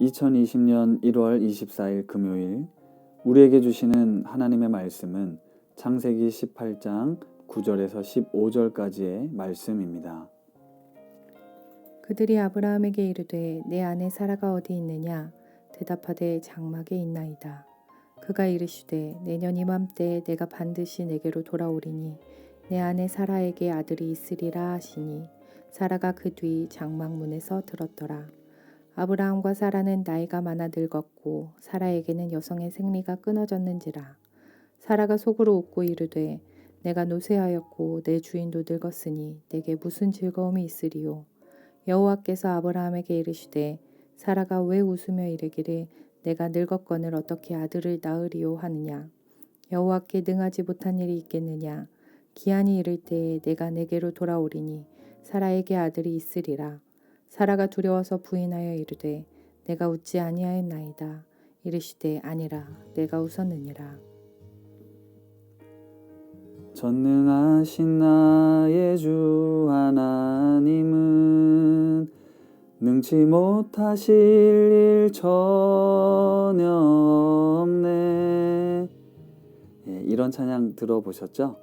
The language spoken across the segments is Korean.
2020년 1월 24일 금요일 우리에게 주시는 하나님의 말씀은 창세기 18장 9절에서 15절까지의 말씀입니다. 그들이 아브라함에게 이르되 내 아내 사라가 어디 있느냐 대답하되 장막에 있나이다. 그가 이르시되 내년 이맘때 내가 반드시 내게로 돌아오리니 내 아내 사라에게 아들이 있으리라 하시니 사라가 그 뒤 장막 문에서 들었더라. 아브라함과 사라는 나이가 많아 늙었고 사라에게는 여성의 생리가 끊어졌는지라. 사라가 속으로 웃고 이르되 내가 노쇠하였고 내 주인도 늙었으니 내게 무슨 즐거움이 있으리요. 여호와께서 아브라함에게 이르시되 사라가 왜 웃으며 이르기를 내가 늙었건을 어떻게 아들을 낳으리요 하느냐 여호와께 능하지 못한 일이 있겠느냐 기한이 이를 때에 내가 내게로 돌아오리니 사라에게 아들이 있으리라 사라가 두려워서 부인하여 이르되 내가 웃지 아니하였나이다 이르시되 아니라 내가 웃었느니라 전능하신 나의 주 하나님은 능치 못하실 일 전혀 없네. 예, 이런 찬양 들어보셨죠?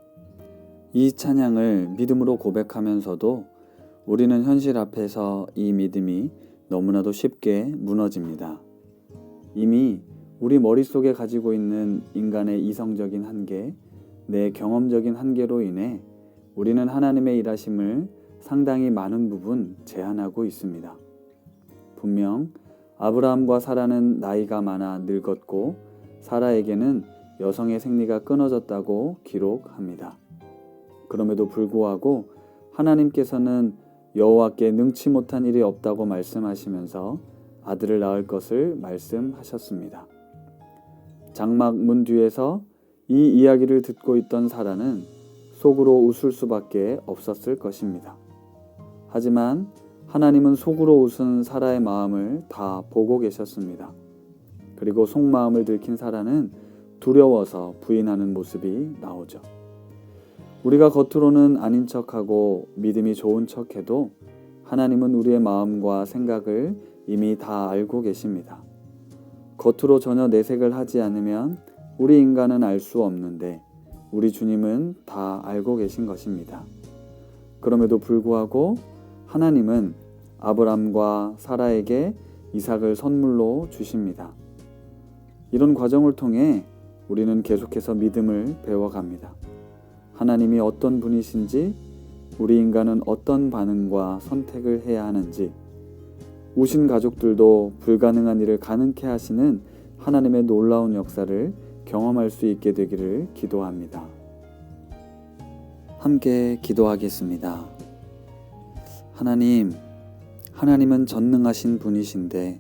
이 찬양을 믿음으로 고백하면서도 우리는 현실 앞에서 이 믿음이 너무나도 쉽게 무너집니다. 이미 우리 머릿속에 가지고 있는 인간의 이성적인 한계, 내 경험적인 한계로 인해 우리는 하나님의 일하심을 상당히 많은 부분 제한하고 있습니다. 분명 아브라함과 사라는 나이가 많아 늙었고 사라에게는 여성의 생리가 끊어졌다고 기록합니다. 그럼에도 불구하고 하나님께서는 여호와께 능치 못한 일이 없다고 말씀하시면서 아들을 낳을 것을 말씀하셨습니다. 장막 문 뒤에서 이 이야기를 듣고 있던 사라는 속으로 웃을 수밖에 없었을 것입니다. 하지만 하나님은 속으로 웃은 사라의 마음을 다 보고 계셨습니다. 그리고 속마음을 들킨 사라는 두려워서 부인하는 모습이 나오죠. 우리가 겉으로는 아닌 척하고 믿음이 좋은 척해도 하나님은 우리의 마음과 생각을 이미 다 알고 계십니다. 겉으로 전혀 내색을 하지 않으면 우리 인간은 알 수 없는데 우리 주님은 다 알고 계신 것입니다. 그럼에도 불구하고 하나님은 아브람과 사라에게 이삭을 선물로 주십니다. 이런 과정을 통해 우리는 계속해서 믿음을 배워갑니다. 하나님이 어떤 분이신지, 우리 인간은 어떤 반응과 선택을 해야 하는지, 우신 가족들도 불가능한 일을 가능케 하시는 하나님의 놀라운 역사를 경험할 수 있게 되기를 기도합니다. 함께 기도하겠습니다. 하나님, 하나님은 전능하신 분이신데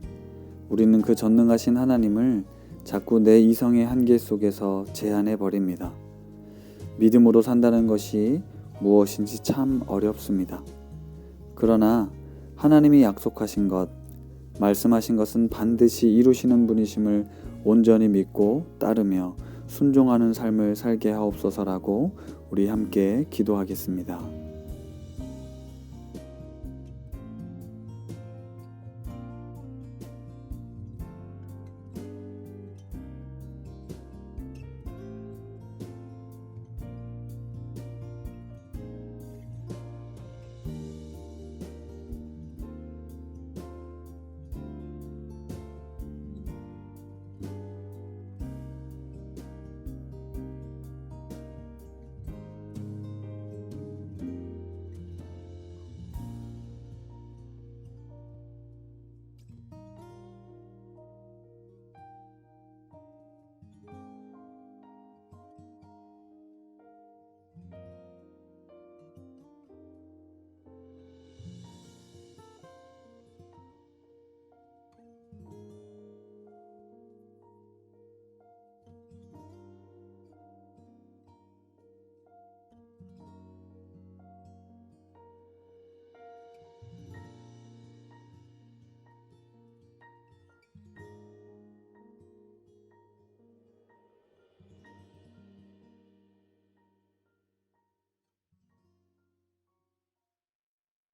우리는 그 전능하신 하나님을 자꾸 내 이성의 한계 속에서 제한해 버립니다. 믿음으로 산다는 것이 무엇인지 참 어렵습니다. 그러나 하나님이 약속하신 것, 말씀하신 것은 반드시 이루시는 분이심을 온전히 믿고 따르며 순종하는 삶을 살게 하옵소서라고 우리 함께 기도하겠습니다.